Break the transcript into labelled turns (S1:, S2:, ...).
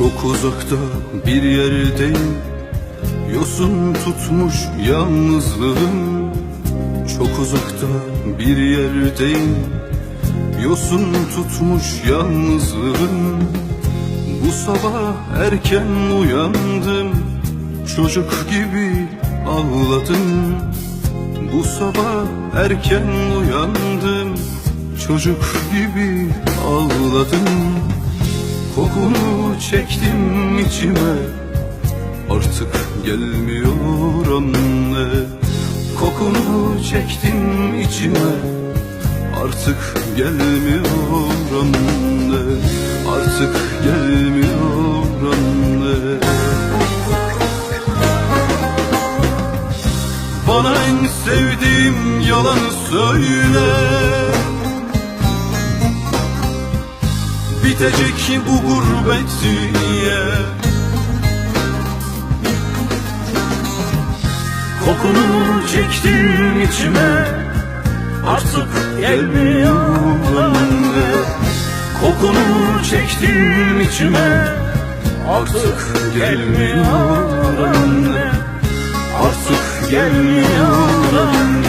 S1: Çok uzakta bir yerdeyim. Yosun tutmuş yalnızlığım. Çok uzakta bir yerdeyim. Yosun tutmuş yalnızlığım. Bu sabah erken uyandım. Çocuk gibi ağladım. Bu sabah erken uyandım. Çocuk gibi ağladım. Kokunu çektim içime. Artık gelmiyor anne. Kokunu çektim içime. Artık gelmiyor anne. Artık gelmiyor anne. Bana en sevdiğim yalanı söyle Bitecek bu gurbet diye
S2: Kokunu çektim içime Artık gelmiyor Kokunu çektim içime Artık gelmiyor Artık gelmiyor